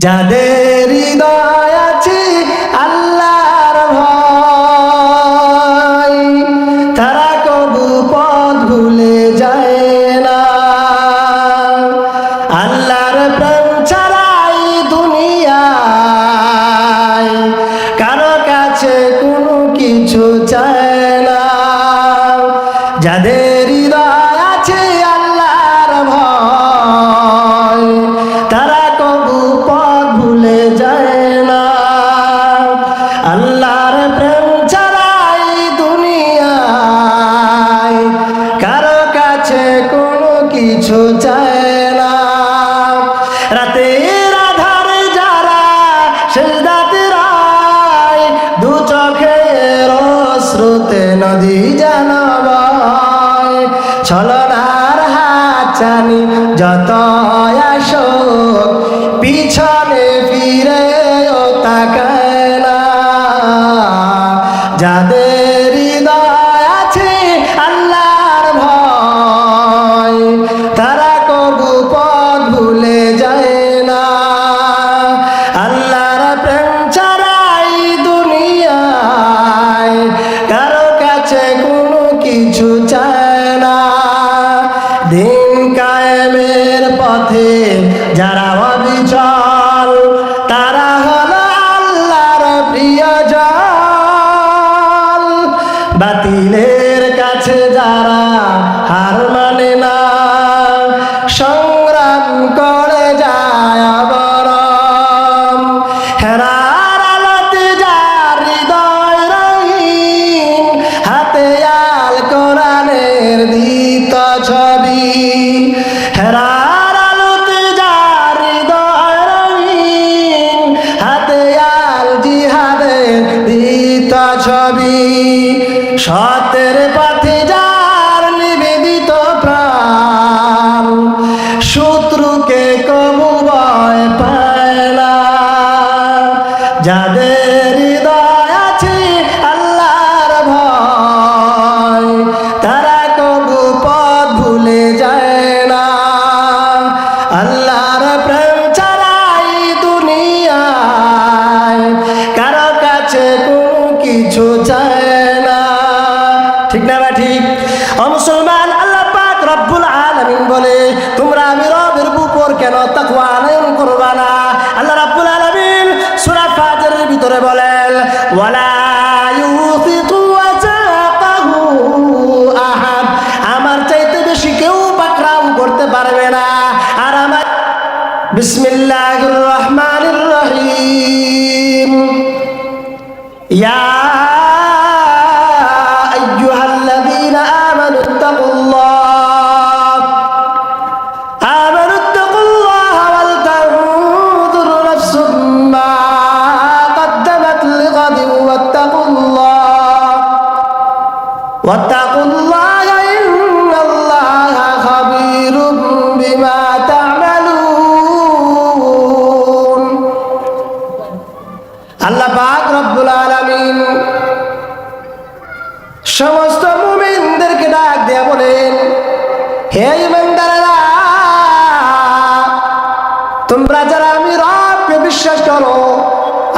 যাদের হৃদয় আছে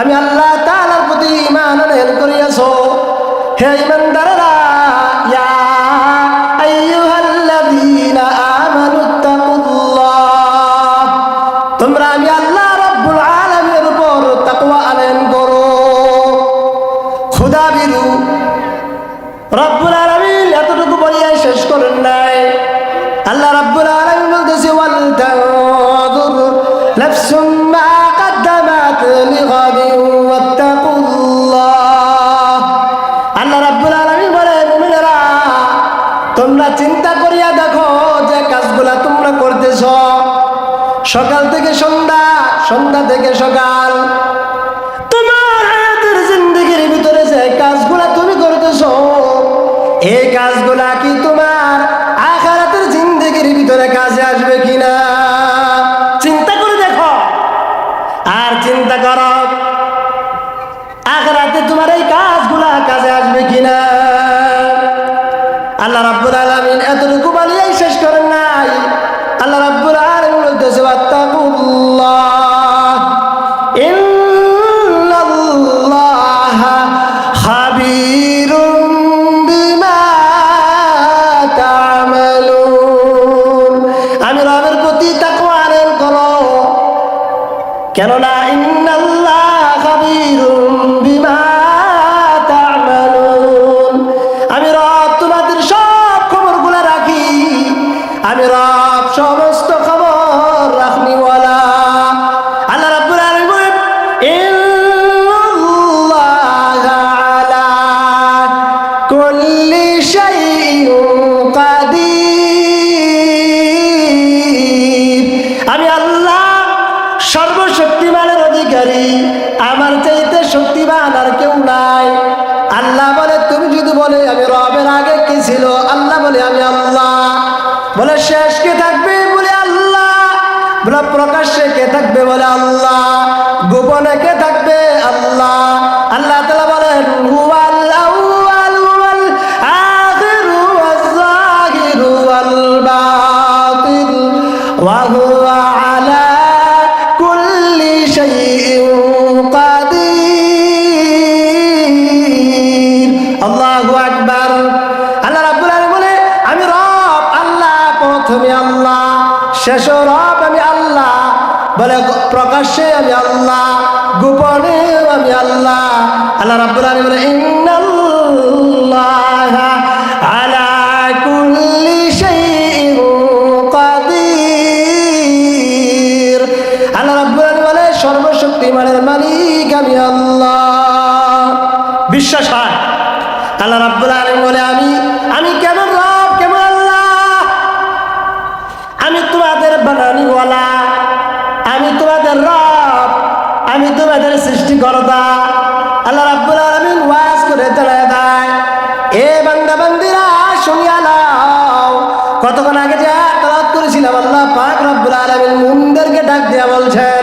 আমি আল্লাহ তালার প্রতি ইমান করিয়াছ। হে ইমানদারেরা করেছ সকাল থেকে সন্ধ্যা সন্ধ্যা থেকে সকাল। তোমার হাতের জিন্দগির ভিতরে যে কাজগুলা তুমি করতেছ, এই কাজগুলো শেষ কে থাকবে? বলে আল্লাহ। প্রকাশ্যে কে থাকবে? বলে আল্লাহ। শেষ রব আমি আল্লাহ। বলে, প্রকাশ্যে আমি আল্লাহ, গোপনে আমি আল্লাহ। আল্লাহ রব্বুল আলামিন বলে তালা আমি তোমাদের রব, আমি তোমাদের সৃষ্টি করতা আল্লাহ রাব্বুল আলামিন ওয়াজ করে চলে দেয়, এ বান্দা, বান্দিরা শুনিয়া নাও কতক্ষণ আগে যে তালাত করেছিলাম, আল্লাহ পাক রাব্বুল আলামিন মুন্দেরকে ডাক দিয়া বলছেন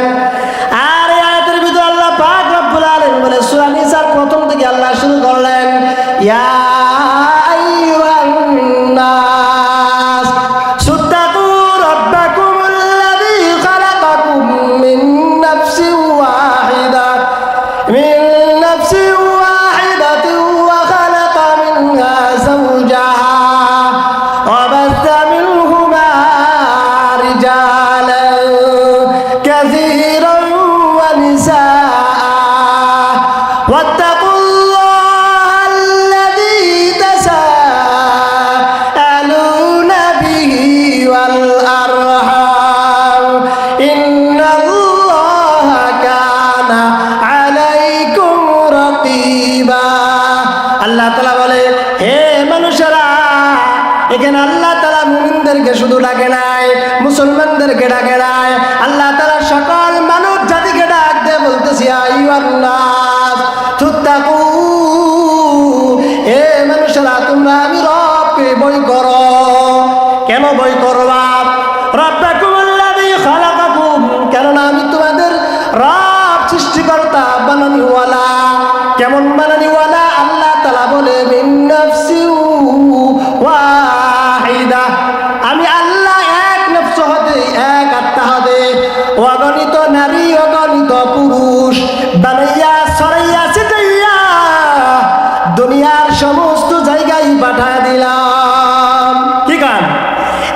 মুসলমানদের গেড়া গেড়ায়। আল্লাহ তারা সকল মানব জাতিকে ডাক দে বলতেছি এ মানুষেরা, তোমরা আমি বই করো। কেন বই করবা রব কেননা আমি তোমাদের রব সৃষ্টি কর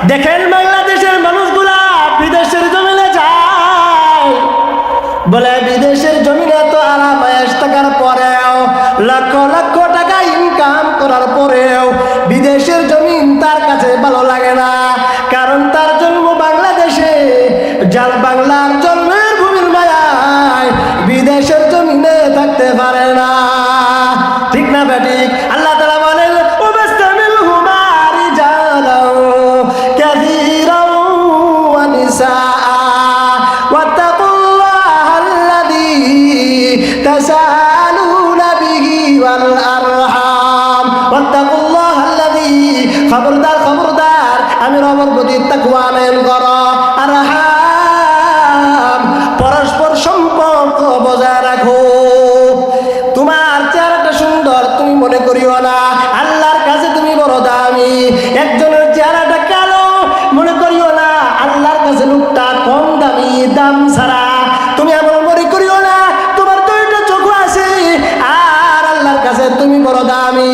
¿De qué saat তুমি বড় দামি।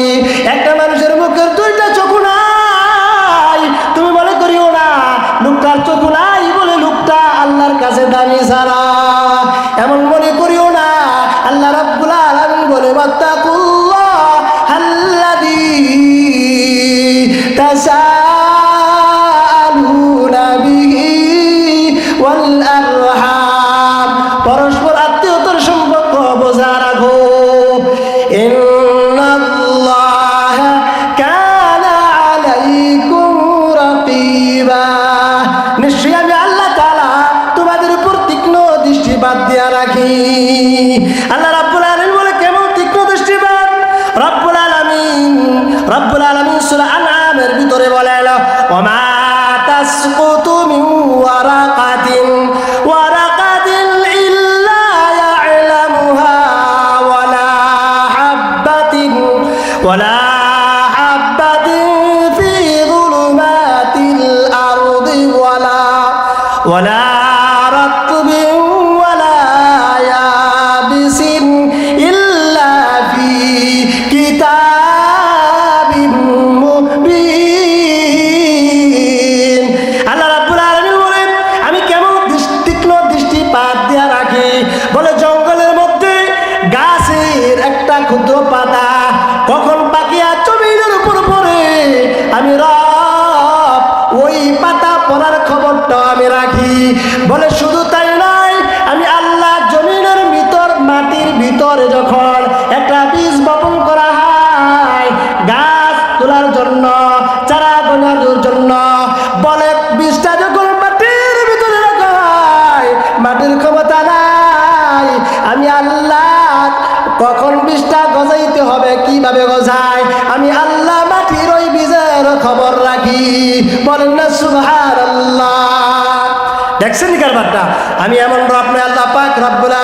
বাদ দেওয়ার পিতা বলেন না সুভার দেখছেন কারবারটা? আমি এমন রব নয় আল্লাহ পাক রব্বুল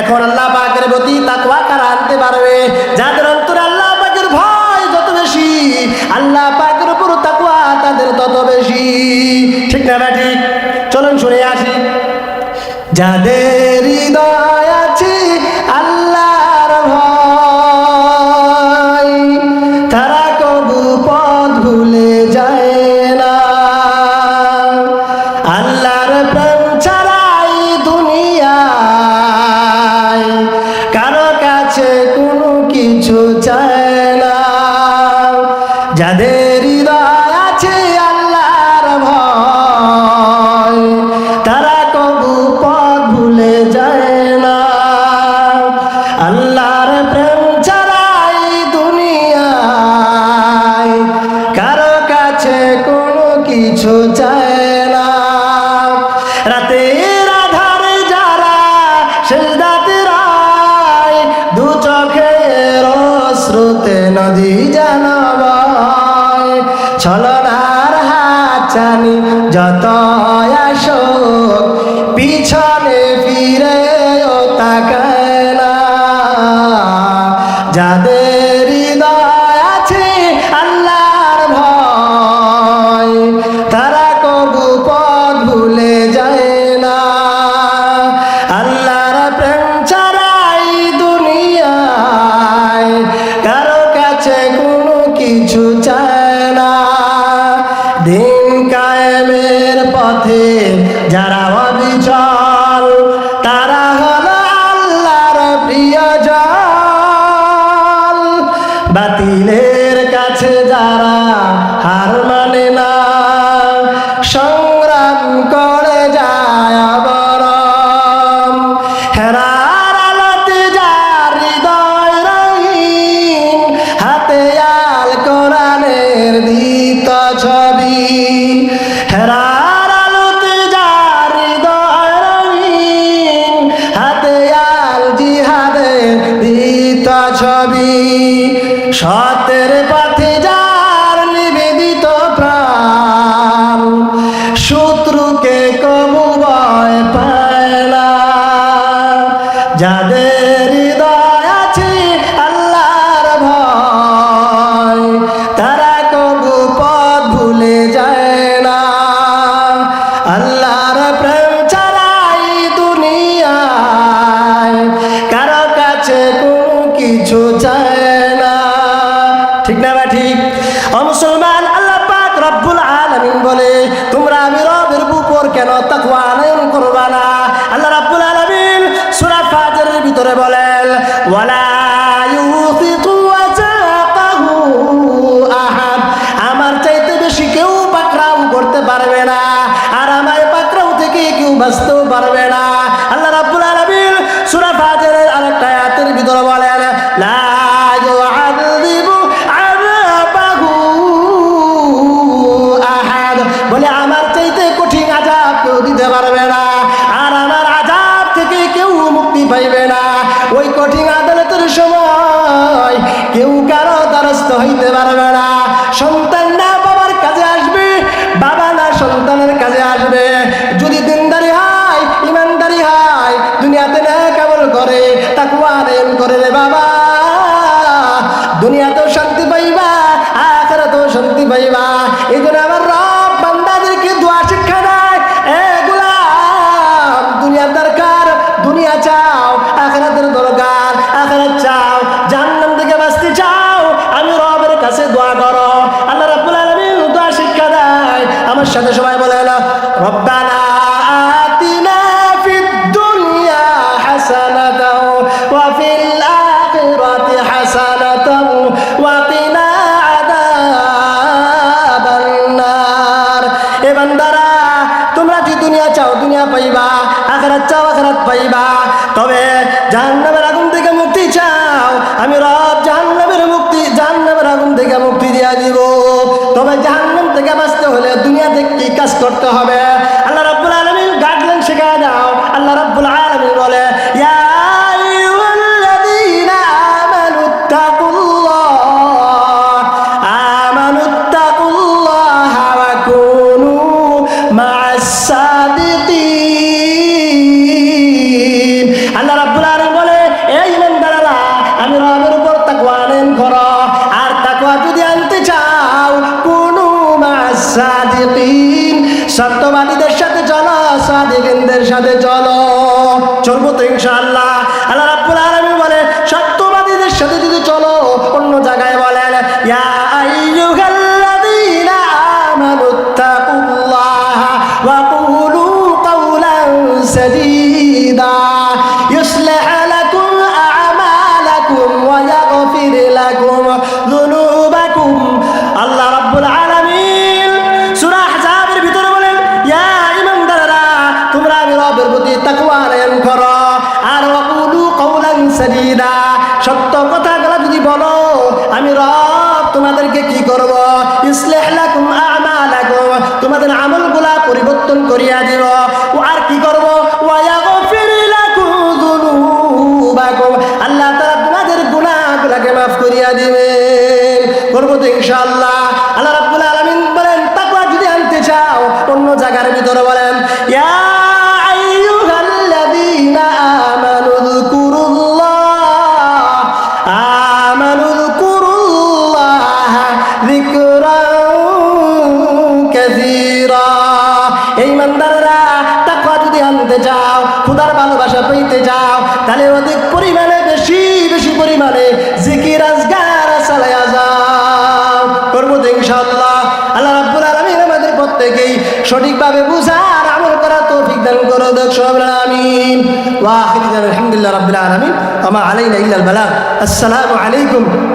এখন আল্লাহ দিনের কাছে যারা হার মানে না যাদের われ জাহান্নামের আগুন থেকে মুক্তি চাও। আমি রব জাহান্নামের মুক্তি, জাহান্নামের আগুন থেকে মুক্তি দিয়ে দিব। তবে জাহান্নাম থেকে বাঁচতে হলে দুনিয়াতে কি কাজ করতে হবে? সাথে চলো, চলবো তো ইনশাআল্লাহ। আল্লাহ রাব্বুল আলামিন বলে, সত্যবাদীদের সাথে যদি চলো, অন্য জায়গায় বলেন, ইয়া আইয়ুহাল্লাযীনা আমানুত্তাকুল্লাহ ওয়া কুলু কাওলান সাদীদা, ইউসলিহ লাকুম আ'মালাকুম ওয়া ইয়াগফির লাকুম যুনুবাকুম। আল্লাহ রাব্বুল আলামিন inşallah. رب العالمين. وما علينا إلا البلاغ. السلام عليكم